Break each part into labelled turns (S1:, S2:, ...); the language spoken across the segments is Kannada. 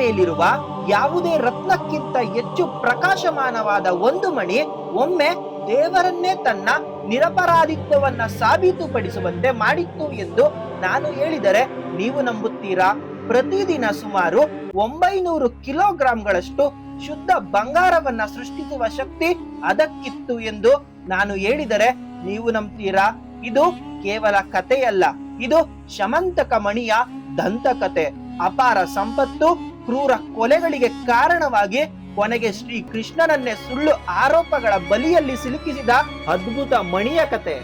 S1: ಮೇಲಿರುವ ಯಾವುದೇ ರತ್ನಕ್ಕಿಂತ ಹೆಚ್ಚು ಪ್ರಕಾಶಮಾನವಾದ ಒಂದು ಮಣಿ ಒಮ್ಮೆ ದೇವರನ್ನೇ ತನ್ನ ನಿರಪರಾಧಿತ್ವವನ್ನ ಸಾಬೀತುಪಡಿಸುವಂತೆ ಮಾಡಿತ್ತು ಎಂದು ನಾನು ಹೇಳಿದರೆ ನೀವು ನಂಬುತ್ತೀರಾ? ಪ್ರತಿದಿನ ಸುಮಾರು ಒಂಬೈನೂರು ಕಿಲೋಗ್ರಾಂಗಳಷ್ಟು ಶುದ್ಧ ಬಂಗಾರವನ್ನ ಸೃಷ್ಟಿಸುವ ಶಕ್ತಿ ಅದಕ್ಕಿತ್ತು ಎಂದು ನಾನು ಹೇಳಿದರೆ ನೀವು ನಂಬ್ತೀರಾ? ಇದು ಕೇವಲ ಕಥೆಯಲ್ಲ, ಇದು ಶಮಂತಕ ಮಣಿಯ ದಂತಕತೆ. ಅಪಾರ ಸಂಪತ್ತು ಕ್ರೂರ ಕೊಲೆಗಳಿಗೆ ಕಾರಣವಾಗಿ ಕೊನೆಗೆ ಶ್ರೀ ಕೃಷ್ಣನನ್ನೇ ಸುಳ್ಳು ಆರೋಪಗಳ ಬಲಿಯಲ್ಲಿ ಸಿಲುಕಿಸಿದ ಅದ್ಭುತ ಮಣಿಯ ಕತೆ.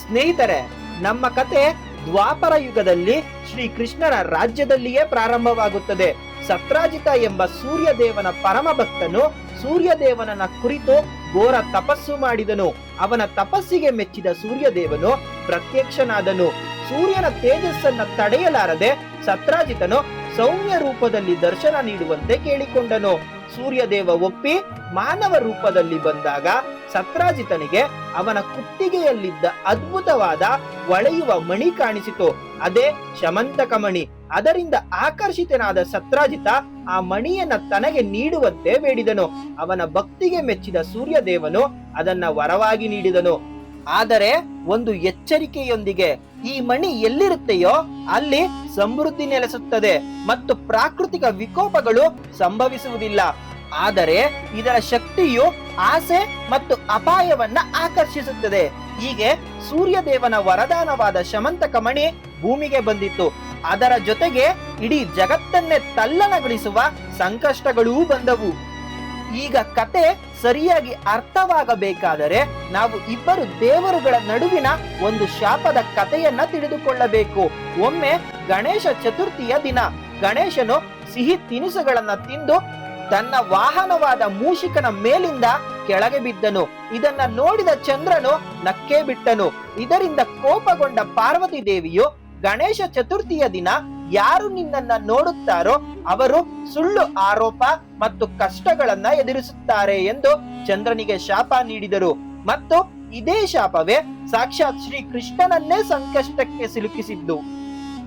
S1: ಸ್ನೇಹಿತರೆ, ನಮ್ಮ ಕತೆ ದ್ವಾಪರ ಯುಗದಲ್ಲಿ ಶ್ರೀ ಕೃಷ್ಣನ ರಾಜ್ಯದಲ್ಲಿಯೇ ಪ್ರಾರಂಭವಾಗುತ್ತದೆ. ಸತ್ರಾಜಿತ ಎಂಬ ಸೂರ್ಯದೇವನ ಪರಮ ಭಕ್ತನು ಸೂರ್ಯದೇವನನ್ನ ಕುರಿತು ಘೋರ ತಪಸ್ಸು ಮಾಡಿದನು. ಅವನ ತಪಸ್ಸಿಗೆ ಮೆಚ್ಚಿದ ಸೂರ್ಯದೇವನು ಪ್ರತ್ಯಕ್ಷನಾದನು. ಸೂರ್ಯನ ತೇಜಸ್ಸನ್ನ ತಡೆಯಲಾರದೆ ಸತ್ರಾಜಿತನು ಸೌಮ್ಯ ರೂಪದಲ್ಲಿ ದರ್ಶನ ನೀಡುವಂತೆ ಕೇಳಿಕೊಂಡನು. ಸೂರ್ಯದೇವ ಒಪ್ಪಿ ಮಾನವ ರೂಪದಲ್ಲಿ ಬಂದಾಗ ಸತ್ರಾಜಿತನಿಗೆ ಅವನ ಕುತ್ತಿಗೆಯಲ್ಲಿದ್ದ ಅದ್ಭುತವಾದ ಒಳೆಯುವ ಮಣಿ ಕಾಣಿಸಿತು. ಅದೇ ಶಮಂತಕ ಮಣಿ. ಅದರಿಂದ ಆಕರ್ಷಿತನಾದ ಸತ್ರಾಜಿತ ಆ ಮಣಿಯನ್ನ ತನಗೆ ನೀಡುವಂತೆ ಬೇಡಿದನು. ಅವನ ಭಕ್ತಿಗೆ ಮೆಚ್ಚಿದ ಸೂರ್ಯದೇವನು ಅದನ್ನ ವರವಾಗಿ ನೀಡಿದನು. ಆದರೆ ಒಂದು ಎಚ್ಚರಿಕೆಯೊಂದಿಗೆ ಈ ಮಣಿ ಎಲ್ಲಿರುತ್ತೆಯೋ ಅಲ್ಲಿ ಸಮೃದ್ಧಿ ನೆಲೆಸುತ್ತದೆ ಮತ್ತು ಪ್ರಾಕೃತಿಕ ವಿಕೋಪಗಳು ಸಂಭವಿಸುವುದಿಲ್ಲ. ಆದರೆ ಇದರ ಶಕ್ತಿಯು ಆಸೆ ಮತ್ತು ಅಪಾಯವನ್ನ ಆಕರ್ಷಿಸುತ್ತದೆ. ಹೀಗೆ ಸೂರ್ಯದೇವನ ವರದಾನವಾದ ಶಮಂತಕ ಮಣಿ ಭೂಮಿಗೆ ಬಂದಿತ್ತು. ಅದರ ಜೊತೆಗೆ ಇಡೀ ಜಗತ್ತನ್ನೇ ತಲ್ಲಣಗೊಳಿಸುವ ಸಂಕಷ್ಟಗಳೂ ಬಂದವು. ಈಗ ಕತೆ ಸರಿಯಾಗಿ ಅರ್ಥವಾಗಬೇಕಾದರೆ ನಾವು ಇಬ್ಬರು ದೇವರುಗಳ ನಡುವಿನ ಒಂದು ಶಾಪದ ಕಥೆಯನ್ನ ತಿಳಿದುಕೊಳ್ಳಬೇಕು. ಒಮ್ಮೆ ಗಣೇಶ ಚತುರ್ಥಿಯ ದಿನ ಗಣೇಶನು ಸಿಹಿ ತಿನಿಸುಗಳನ್ನ ತಿಂದು ತನ್ನ ವಾಹನವಾದ ಮೂಷಿಕನ ಮೇಲಿಂದ ಕೆಳಗೆ ಬಿದ್ದನು. ಇದನ್ನ ನೋಡಿದ ಚಂದ್ರನು ನಕ್ಕೇ ಬಿಟ್ಟನು. ಇದರಿಂದ ಕೋಪಗೊಂಡ ಪಾರ್ವತಿ ದೇವಿಯು ಗಣೇಶ ಚತುರ್ಥಿಯ ದಿನ ಯಾರು ನಿನ್ನನ್ನ ನೋಡುತ್ತಾರೋ ಅವರು ಸುಳ್ಳು ಆರೋಪ ಮತ್ತು ಕಷ್ಟಗಳನ್ನ ಎದುರಿಸುತ್ತಾರೆ ಎಂದು ಚಂದ್ರನಿಗೆ ಶಾಪ ನೀಡಿದರು. ಮತ್ತು ಇದೇ ಶಾಪವೇ ಸಾಕ್ಷಾತ್ ಶ್ರೀ ಕೃಷ್ಣನನ್ನೇ ಸಂಕಷ್ಟಕ್ಕೆ ಸಿಲುಕಿಸಿದ್ದು.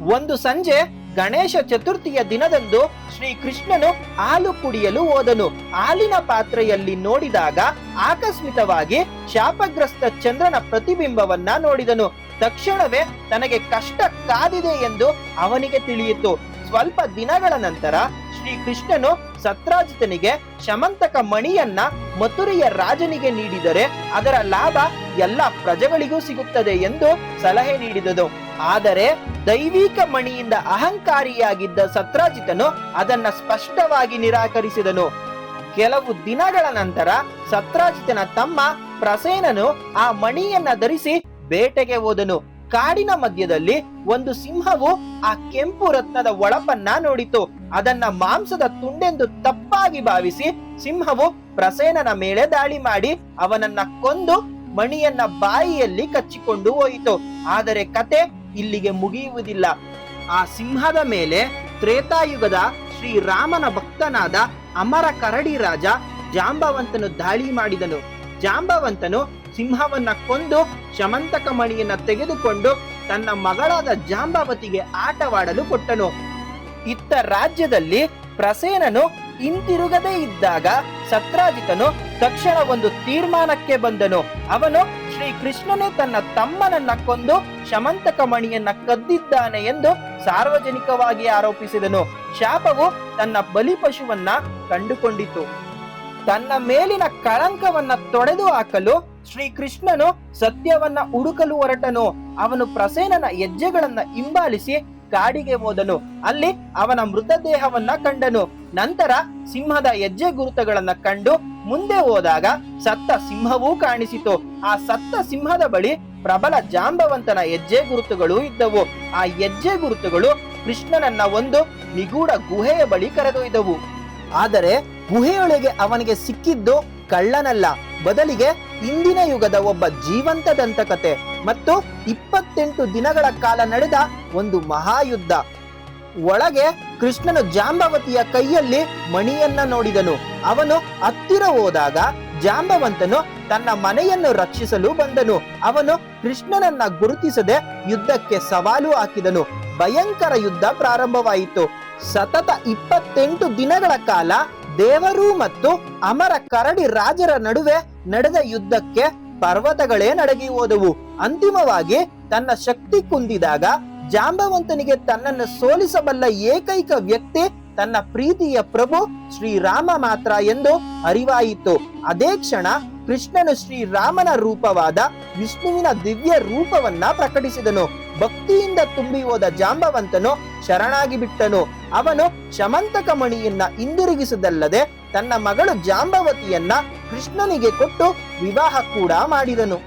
S1: ಒಂದು ಸಂಜೆ ಗಣೇಶ ಚತುರ್ಥಿಯ ದಿನದಂದು ಶ್ರೀ ಕೃಷ್ಣನು ಹಾಲು ಕುಡಿಯಲು ಹೋದನು. ಹಾಲಿನ ಪಾತ್ರೆಯಲ್ಲಿ ನೋಡಿದಾಗ ಆಕಸ್ಮಿಕವಾಗಿ ಶಾಪಗ್ರಸ್ತ ಚಂದ್ರನ ಪ್ರತಿಬಿಂಬವನ್ನ ನೋಡಿದನು. ತಕ್ಷಣವೇ ತನಗೆ ಕಷ್ಟ ಕಾದಿದೆ ಎಂದು ಅವನಿಗೆ ತಿಳಿಯಿತು. ಸ್ವಲ್ಪ ದಿನಗಳ ನಂತರ ಶ್ರೀ ಕೃಷ್ಣನು ಸತ್ರಾಜಿತನಿಗೆ ಶಮಂತಕ ಮಣಿಯನ್ನ ಮಥುರೆಯ ರಾಜನಿಗೆ ನೀಡಿದರೆ ಅದರ ಲಾಭ ಎಲ್ಲ ಪ್ರಜೆಗಳಿಗೂ ಸಿಗುತ್ತದೆ ಎಂದು ಸಲಹೆ ನೀಡಿದನು. ಆದರೆ ದೈವಿಕ ಮಣಿಯಿಂದ ಅಹಂಕಾರಿಯಾಗಿದ್ದ ಸತ್ರಾಜಿತನು ಅದನ್ನ ಸ್ಪಷ್ಟವಾಗಿ ನಿರಾಕರಿಸಿದನು. ಕೆಲವು ದಿನಗಳ ನಂತರ ಸತ್ರಾಜಿತನ ತಮ್ಮ ಪ್ರಸೇನನು ಆ ಮಣಿಯನ್ನ ಧರಿಸಿ ಬೇಟೆಗೆ ಹೋದನು. ಕಾಡಿನ ಮಧ್ಯದಲ್ಲಿ ಒಂದು ಸಿಂಹವು ಆ ಕೆಂಪು ರತ್ನದ ಒಳಪನ್ನ ನೋಡಿತು. ಅದನ್ನ ಮಾಂಸದ ತುಂಡೆಂದು ತಪ್ಪಾಗಿ ಭಾವಿಸಿ ಸಿಂಹವು ಪ್ರಸೇನನ ಮೇಲೆ ದಾಳಿ ಮಾಡಿ ಅವನನ್ನ ಕೊಂದು ಮಣಿಯನ್ನ ಬಾಯಿಯಲ್ಲಿ ಕಚ್ಚಿಕೊಂಡು ಹೋಯಿತು. ಆದರೆ ಕತೆ ಇಲ್ಲಿಗೆ ಮುಗಿಯುವುದಿಲ್ಲ. ಆ ಸಿಂಹದ ಮೇಲೆ ತ್ರೇತಾಯುಗದ ಶ್ರೀರಾಮನ ಭಕ್ತನಾದ ಅಮರ ಕರಡಿ ರಾಜ ಜಾಂಬವಂತನು ದಾಳಿ ಮಾಡಿದನು. ಜಾಂಬವಂತನು ಸಿಂಹವನ್ನ ಕೊಂದು ಶಮಂತಕ ಮಣಿಯನ್ನ ತೆಗೆದುಕೊಂಡು ತನ್ನ ಮಗಳಾದ ಜಾಂಬಾವತಿಗೆ ಆಟವಾಡಲು ಕೊಟ್ಟನು. ಇತ್ತ ರಾಜ್ಯದಲ್ಲಿ ಪ್ರಸೇನನು ಹಿಂತಿರುಗದೇ ಇದ್ದಾಗ ಸತ್ರಾಜಿತನು ತಕ್ಷಣ ಒಂದು ತೀರ್ಮಾನಕ್ಕೆ ಬಂದನು. ಅವನು ಶ್ರೀ ಕೃಷ್ಣನೇ ತನ್ನ ತಮ್ಮನನ್ನ ಕೊಂದು ಶಮಂತಕ ಮಣಿಯನ್ನ ಕದ್ದಿದ್ದಾನೆ ಎಂದು ಸಾರ್ವಜನಿಕವಾಗಿ ಆರೋಪಿಸಿದನು. ಶಾಪವು ತನ್ನ ಬಲಿಪಶುವನ್ನ ಕಂಡುಕೊಂಡಿತು. ತನ್ನ ಮೇಲಿನ ಕಳಂಕವನ್ನ ತೊಡೆದು ಹಾಕಲು ಶ್ರೀ ಕೃಷ್ಣನು ಸತ್ಯವನ್ನ ಹುಡುಕಲು ಹೊರಟನು. ಅವನು ಪ್ರಸೇನನ ಹೆಜ್ಜೆಗಳನ್ನ ಹಿಂಬಾಲಿಸಿ ಕಾಡಿಗೆ ಹೋದನು. ಅಲ್ಲಿ ಅವನ ಮೃತದೇಹವನ್ನ ಕಂಡನು. ನಂತರ ಸಿಂಹದ ಹೆಜ್ಜೆ ಗುರುತುಗಳನ್ನ ಕಂಡು ಮುಂದೆ ಹೋದಾಗ ಸತ್ತ ಸಿಂಹವೂ ಕಾಣಿಸಿತು. ಆ ಸತ್ತ ಸಿಂಹದ ಬಳಿ ಪ್ರಬಲ ಜಾಂಬವಂತನ ಹೆಜ್ಜೆ ಗುರುತುಗಳು ಇದ್ದವು. ಆ ಹೆಜ್ಜೆ ಗುರುತುಗಳು ಕೃಷ್ಣನನ್ನ ಒಂದು ನಿಗೂಢ ಗುಹೆಯ ಬಳಿ ಕರೆದೊಯ್ದವು. ಆದರೆ ಗುಹೆಯೊಳಗೆ ಅವನಿಗೆ ಸಿಕ್ಕಿದ್ದು ಕಳ್ಳನಲ್ಲ. ಬದಲಿಗೆ ಇಂದಿನ ಯುಗದ ಒಬ್ಬ ಜೀವಂತ ದಂತಕತೆ ಮತ್ತು ಇಪ್ಪತ್ತೆಂಟು ದಿನಗಳ ಕಾಲ ನಡೆದ ಒಂದು ಮಹಾಯುದ್ಧ. ಒಳಗೆ ಕೃಷ್ಣನು ಜಾಂಬವತಿಯ ಕೈಯಲ್ಲಿ ಮಣಿಯನ್ನ ನೋಡಿದನು. ಅವನು ಹತ್ತಿರ ಹೋದಾಗ ಜಾಂಬವಂತನು ತನ್ನ ಮನೆಯನ್ನು ರಕ್ಷಿಸಲು ಬಂದನು. ಅವನು ಕೃಷ್ಣನನ್ನ ಗುರುತಿಸದೆ ಯುದ್ಧಕ್ಕೆ ಸವಾಲು ಹಾಕಿದನು. ಭಯಂಕರ ಯುದ್ಧ ಪ್ರಾರಂಭವಾಯಿತು. ಸತತ ಇಪ್ಪತ್ತೆಂಟು ದಿನಗಳ ಕಾಲ ದೇವರು ಮತ್ತು ಅಮರ ಕರಡಿ ರಾಜರ ನಡುವೆ ನಡೆದ ಯುದ್ಧಕ್ಕೆ ಪರ್ವತಗಳೇ ನಡಗಿ ಹೋದವು. ಅಂತಿಮವಾಗಿ ತನ್ನ ಶಕ್ತಿ ಕುಂದಿದಾಗ ಜಾಂಬವಂತನಿಗೆ ತನ್ನನ್ನು ಸೋಲಿಸಬಲ್ಲ ಏಕೈಕ ವ್ಯಕ್ತಿ ತನ್ನ ಪ್ರೀತಿಯ ಪ್ರಭು ಶ್ರೀರಾಮ ಮಾತ್ರ ಎಂದು ಅರಿವಾಯಿತು. ಅದೇ ಕ್ಷಣ ಕೃಷ್ಣನು ಶ್ರೀರಾಮನ ರೂಪವಾದ ವಿಷ್ಣುವಿನ ದಿವ್ಯ ರೂಪವನ್ನ ಪ್ರಕಟಿಸಿದನು. ಭಕ್ತಿಯಿಂದ ತುಂಬಿ ಹೋದ ಜಾಂಬವಂತನು ಶರಣಾಗಿ ಬಿಟ್ಟನು. ಅವನು ಶಮಂತಕ ಮಣಿಯನ್ನ ಹಿಂದಿರುಗಿಸದಲ್ಲದೆ ತನ್ನ ಮಗಳು ಜಾಂಬವತಿಯನ್ನ ಕೃಷ್ಣನಿಗೆ ಕೊಟ್ಟು ವಿವಾಹ ಕೂಡ ಮಾಡಿದನು.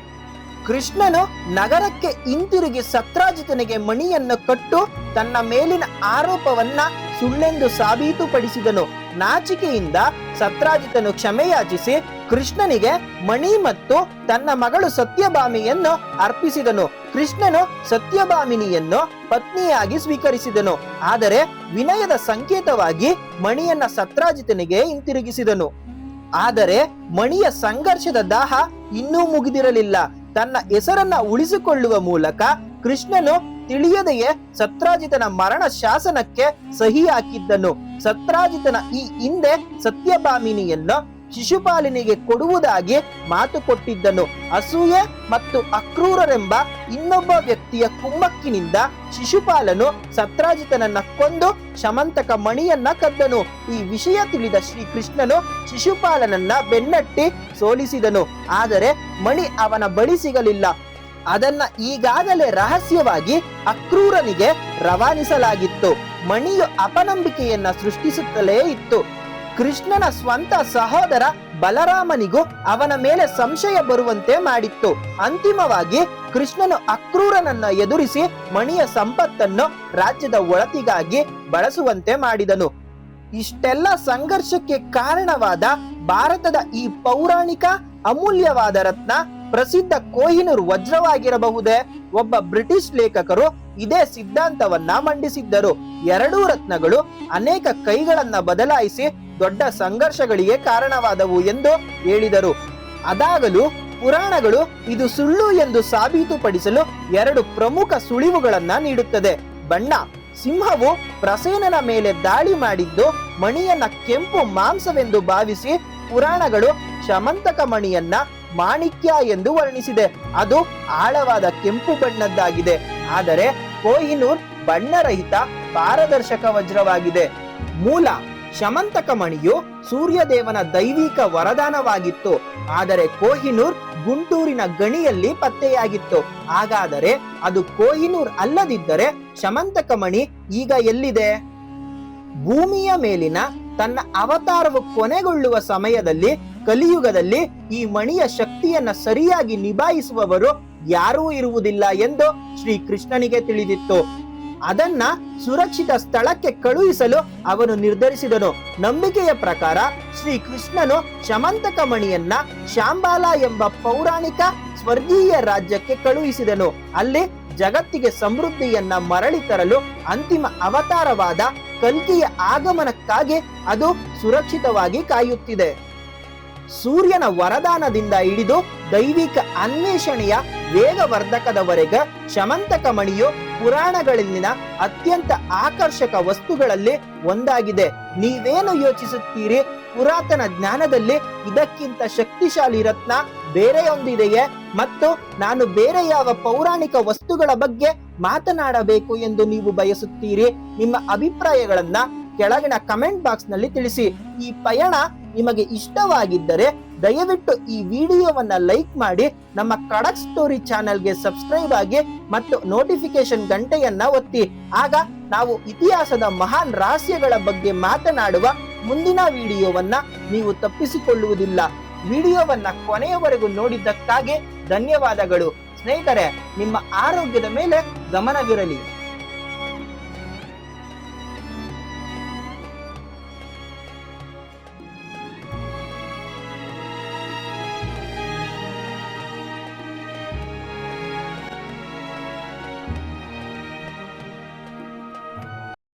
S1: ಕೃಷ್ಣನು ನಗರಕ್ಕೆ ಹಿಂತಿರುಗಿ ಸತ್ರಾಜಿತನಿಗೆ ಮಣಿಯನ್ನು ಕಟ್ಟು ತನ್ನ ಮೇಲಿನ ಆರೋಪವನ್ನ ಸುಳ್ಳೆಂದು ಸಾಬೀತುಪಡಿಸಿದನು. ನಾಚಿಕೆಯಿಂದ ಸತ್ರಾಜಿತನು ಕ್ಷಮೆಯಾಚಿಸಿ ಕೃಷ್ಣನಿಗೆ ಮಣಿ ಮತ್ತು ತನ್ನ ಮಗಳು ಸತ್ಯಭಾಮಿಯನ್ನು ಅರ್ಪಿಸಿದನು. ಕೃಷ್ಣನು ಸತ್ಯಭಾಮಿನಿಯನ್ನು ಪತ್ನಿಯಾಗಿ ಸ್ವೀಕರಿಸಿದನು. ಆದರೆ ವಿನಯದ ಸಂಕೇತವಾಗಿ ಮಣಿಯನ್ನ ಸತ್ರಾಜಿತನಿಗೆ ಹಿಂತಿರುಗಿಸಿದನು. ಆದರೆ ಮಣಿಯ ಸಂಘರ್ಷದ ದಾಹ ಇನ್ನೂ ಮುಗಿದಿರಲಿಲ್ಲ. ತನ್ನ ಹೆಸರನ್ನ ಉಳಿಸಿಕೊಳ್ಳುವ ಮೂಲಕ ಕೃಷ್ಣನು ತಿಳಿಯದೆಯೇ ಸತ್ರಾಜಿತನ ಮರಣ ಶಾಸನಕ್ಕೆ ಸಹಿ ಹಾಕಿದ್ದನು. ಸತ್ರಾಜಿತನ ಈ ಹಿಂದೆ ಸತ್ಯಭಾಮಿನಿಯನ್ನು ಶಿಶುಪಾಲನಿಗೆ ಕೊಡುವುದಾಗಿ ಮಾತು ಕೊಟ್ಟಿದ್ದನು. ಅಸೂಯೆ ಮತ್ತು ಅಕ್ರೂರರೆಂಬ ಇನ್ನೊಬ್ಬ ವ್ಯಕ್ತಿಯ ಕುಮ್ಮಕ್ಕಿನಿಂದ ಶಿಶುಪಾಲನು ಸತ್ರಾಜಿತನನ್ನ ಕೊಂದು ಶಮಂತಕ ಮಣಿಯನ್ನ ಕದ್ದನು. ಈ ವಿಷಯ ತಿಳಿದ ಶ್ರೀಕೃಷ್ಣನು ಶಿಶುಪಾಲನನ್ನ ಬೆನ್ನಟ್ಟಿ ಸೋಲಿಸಿದನು. ಆದರೆ ಮಣಿ ಅವನ ಬಳಿ ಸಿಗಲಿಲ್ಲ. ಅದನ್ನ ಈಗಾಗಲೇ ರಹಸ್ಯವಾಗಿ ಅಕ್ರೂರನಿಗೆ ರವಾನಿಸಲಾಗಿತ್ತು. ಮಣಿಯು ಅಪನಂಬಿಕೆಯನ್ನ ಸೃಷ್ಟಿಸುತ್ತಲೇ ಇತ್ತು. ಕೃಷ್ಣನ ಸ್ವಂತ ಸಹೋದರ ಬಲರಾಮನಿಗೂ ಅವನ ಮೇಲೆ ಸಂಶಯ ಬರುವಂತೆ ಮಾಡಿತ್ತು. ಅಂತಿಮವಾಗಿ ಕೃಷ್ಣನು ಅಕ್ರೂರನನ್ನ ಎದುರಿಸಿ ಮಣಿಯ ಸಂಪತ್ತನ್ನು ರಾಜ್ಯದ ಒಳತಿಗಾಗಿ ಬಳಸುವಂತೆ ಮಾಡಿದನು. ಇಷ್ಟೆಲ್ಲ ಸಂಘರ್ಷಕ್ಕೆ ಕಾರಣವಾದ ಭಾರತದ ಈ ಪೌರಾಣಿಕ ಅಮೂಲ್ಯವಾದ ರತ್ನ ಪ್ರಸಿದ್ಧ ಕೋಹಿನೂರ್ ವಜ್ರವಾಗಿರಬಹುದೇ? ಒಬ್ಬ ಬ್ರಿಟಿಷ್ ಲೇಖಕರು ಇದೇ ಸಿದ್ಧಾಂತವನ್ನ ಮಂಡಿಸಿದ್ದರು. ಎರಡೂ ರತ್ನಗಳು ಅನೇಕ ಕೈಗಳನ್ನ ಬದಲಾಯಿಸಿ ದೊಡ್ಡ ಸಂಘರ್ಷಗಳಿಗೆ ಕಾರಣವಾದವು ಎಂದು ಹೇಳಿದರು. ಅದಾಗಲೂ ಪುರಾಣಗಳು ಇದು ಸುಳ್ಳು ಎಂದು ಸಾಬೀತುಪಡಿಸಲು ಎರಡು ಪ್ರಮುಖ ಸುಳಿವುಗಳನ್ನ ನೀಡುತ್ತದೆ. ಬಣ್ಣ, ಸಿಂಹವು ಪ್ರಸೇನನ ಮೇಲೆ ದಾಳಿ ಮಾಡಿದ್ದು ಮಣಿಯನ್ನ ಕೆಂಪು ಮಾಂಸವೆಂದು ಭಾವಿಸಿ ಪುರಾಣಗಳು ಶಮಂತಕ ಮಣಿಯನ್ನ ಮಾಣಿಕ್ಯ ಎಂದು ವರ್ಣಿಸಿದೆ. ಅದು ಆಳವಾದ ಕೆಂಪು ಬಣ್ಣದ್ದಾಗಿದೆ. ಆದರೆ ಕೋಹಿನೂರ್ ಬಣ್ಣರಹಿತ ಪಾರದರ್ಶಕ ವಜ್ರವಾಗಿದೆ. ಮೂಲ ಶಮಂತಕ ಮಣಿಯು ಸೂರ್ಯದೇವನ ದೈವಿಕ ವರದಾನವಾಗಿತ್ತು. ಆದರೆ ಕೋಹಿನೂರ್ ಗುಂಟೂರಿನ ಗಣಿಯಲ್ಲಿ ಪತ್ತೆಯಾಗಿತ್ತು. ಹಾಗಾದರೆ ಅದು ಕೋಹಿನೂರ್ ಅಲ್ಲದಿದ್ದರೆ ಶಮಂತಕ ಮಣಿ ಈಗ ಎಲ್ಲಿದೆ? ಭೂಮಿಯ ಮೇಲಿನ ತನ್ನ ಅವತಾರವು ಕೊನೆಗೊಳ್ಳುವ ಸಮಯದಲ್ಲಿ, ಕಲಿಯುಗದಲ್ಲಿ ಈ ಮಣಿಯ ಶಕ್ತಿಯನ್ನ ಸರಿಯಾಗಿ ನಿಭಾಯಿಸುವವರು ಯಾರೂ ಇರುವುದಿಲ್ಲ ಎಂದು ಶ್ರೀ ಕೃಷ್ಣನಿಗೆ ತಿಳಿದಿತ್ತು. ಅದನ್ನ ಸುರಕ್ಷಿತ ಸ್ಥಳಕ್ಕೆ ಕಳುಹಿಸಲು ಅವನು ನಿರ್ಧರಿಸಿದನು. ನಂಬಿಕೆಯ ಪ್ರಕಾರ ಶ್ರೀ ಕೃಷ್ಣನು ಶಮಂತಕ ಮಣಿಯನ್ನ ಶಾಂಬಾಲ ಎಂಬ ಪೌರಾಣಿಕ ಸ್ವರ್ಗೀಯ ರಾಜ್ಯಕ್ಕೆ ಕಳುಹಿಸಿದನು. ಅಲ್ಲಿ ಜಗತ್ತಿಗೆ ಸಮೃದ್ಧಿಯನ್ನ ಮರಳಿ ತರಲು ಅಂತಿಮ ಅವತಾರವಾದ ಕಲ್ಕಿಯ ಆಗಮನಕ್ಕಾಗಿ ಅದು ಸುರಕ್ಷಿತವಾಗಿ ಕಾಯುತ್ತಿದೆ. ಸೂರ್ಯನ ವರದಾನದಿಂದ ಹಿಡಿದು ದೈವಿಕ ಅನ್ವೇಷಣೆಯ ವೇಗವರ್ಧಕದವರೆಗೆ ಶಮಂತಕ ಮಣಿಯು ಪುರಾಣಗಳಲ್ಲಿನ ಅತ್ಯಂತ ಆಕರ್ಷಕ ವಸ್ತುಗಳಲ್ಲಿ ಒಂದಾಗಿದೆ. ನೀವೇನು ಯೋಚಿಸುತ್ತೀರಿ? ಪುರಾತನ ಜ್ಞಾನದಲ್ಲಿ ಇದಕ್ಕಿಂತ ಶಕ್ತಿಶಾಲಿ ರತ್ನ ಬೇರೆಯೊಂದಿದೆಯೇ? ಮತ್ತು ನಾನು ಬೇರೆ ಯಾವ ಪೌರಾಣಿಕ ವಸ್ತುಗಳ ಬಗ್ಗೆ ಮಾತನಾಡಬೇಕು ಎಂದು ನೀವು ಬಯಸುತ್ತೀರಿ? ನಿಮ್ಮ ಅಭಿಪ್ರಾಯಗಳನ್ನ ಕೆಳಗಿನ ಕಮೆಂಟ್ ಬಾಕ್ಸ್ನಲ್ಲಿ ತಿಳಿಸಿ. ಈ ಪಯಣ ನಿಮಗೆ ಇಷ್ಟವಾಗಿದ್ದರೆ ದಯವಿಟ್ಟು ಈ ವಿಡಿಯೋವನ್ನ ಲೈಕ್ ಮಾಡಿ ನಮ್ಮ ಕಡಕ್ ಸ್ಟೋರಿ ಚಾನೆಲ್ಗೆ ಸಬ್ಸ್ಕ್ರೈಬ್ ಆಗಿ ಮತ್ತು ನೋಟಿಫಿಕೇಶನ್ ಗಂಟೆಯನ್ನ ಒತ್ತಿ. ಆಗ ನಾವು ಇತಿಹಾಸದ ಮಹಾನ್ ರಹಸ್ಯಗಳ ಬಗ್ಗೆ ಮಾತನಾಡುವ ಮುಂದಿನ ವಿಡಿಯೋವನ್ನ ನೀವು ತಪ್ಪಿಸಿಕೊಳ್ಳುವುದಿಲ್ಲ. ವಿಡಿಯೋವನ್ನ ಕೊನೆಯವರೆಗೂ ನೋಡಿದ್ದಕ್ಕಾಗಿ ಧನ್ಯವಾದಗಳು. ಸ್ನೇಹಿತರೆ, ನಿಮ್ಮ ಆರೋಗ್ಯದ ಮೇಲೆ ಗಮನವಿರಲಿ.